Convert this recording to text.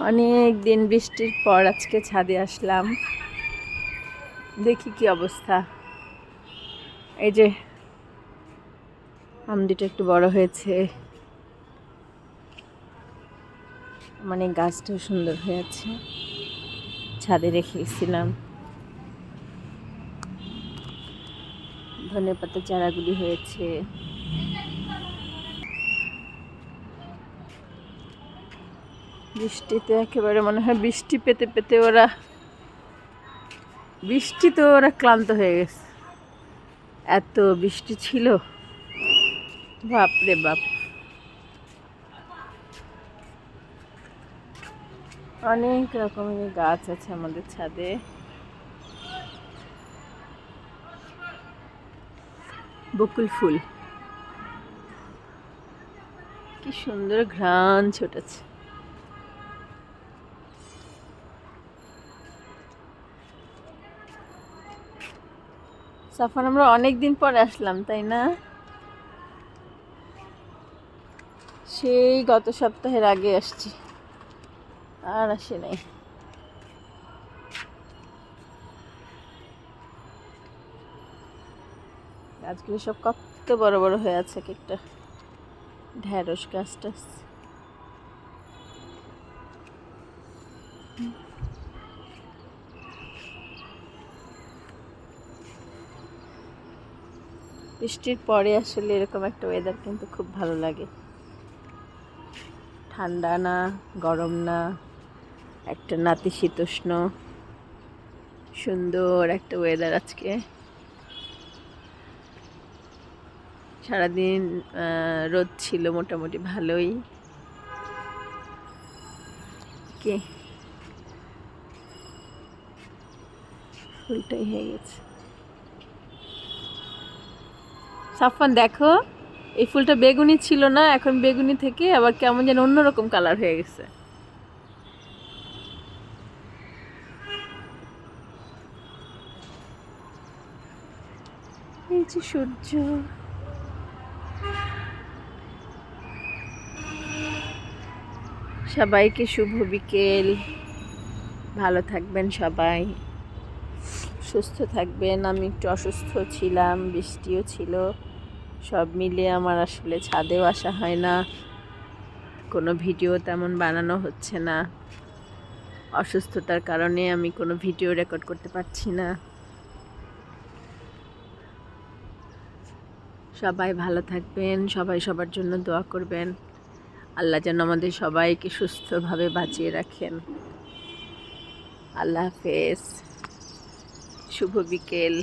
অনেক দিন বৃষ্টির পর আজকে ছাদে আসলাম। দেখি কি অবস্থা। এই যে আমদিটা একটু বড় হয়েছে। মানে গাছটাও সুন্দর হয়ে আছে। ছাদে রেখে গেছিলাম। ধনে পাতা চারাগুলি হয়েছে। বৃষ্টিতে একেবারে মনে হয় বৃষ্টি পেতে পেতে ওরা, বৃষ্টি তো ওরা ক্লান্ত হয়ে গেছে। এত বৃষ্টি ছিল। বাপ রে বাপ। অনেক রকমের গাছ আছে আমাদের ছাদে। বকুল ফুল। কি সুন্দর ঘ্রাণ ছোটাচ্ছে। সাফান, আমরা অনেক দিন পরে আসলাম, তাই না? সেই গত সপ্তাহের আগে আসছি। আর আসি নাই। গাছগুলো সব কত বড় বড় হয়ে আছে, এক একটা। ঢ্যাঁড়স গাছটা বৃষ্টির পরে আসলে এরকম একটা ওয়েদার কিন্তু খুব ভালো লাগে। ঠান্ডা না, গরম না, একটা নাতিশীতোষ্ণ সুন্দর একটা ওয়েদার আজকে। সারাদিন রোদ ছিল মোটামুটি ভালোই। কে? ফুলটাই হয়ে গেছে। সাফান দেখো, এই ফুলটা বেগুনি ছিল না, এখন বেগুনি থেকে আবার কেমন যেন অন্যরকম কালার হয়ে গেছে। এই যে সূর্য। সবাইকে শুভ বিকেল। ভালো থাকবেন সবাই। সুস্থ থাকবেন। আমি একটু অসুস্থ ছিলাম, বৃষ্টিও ছিল। সব মিলিয়ে আমার আসলে ছাদেও আসা হয় না। কোনো ভিডিও তেমন বানানো হচ্ছে না। অসুস্থতার কারণে আমি কোনো ভিডিও রেকর্ড করতে পারছি না। সবাই ভালো থাকবেন, সবাই সবার জন্য দোয়া করবেন। আল্লাহ যেন আমাদের সবাইকে সুস্থভাবে বাঁচিয়ে রাখেন। আল্লাহ হাফেজ। শুভ বিকেল।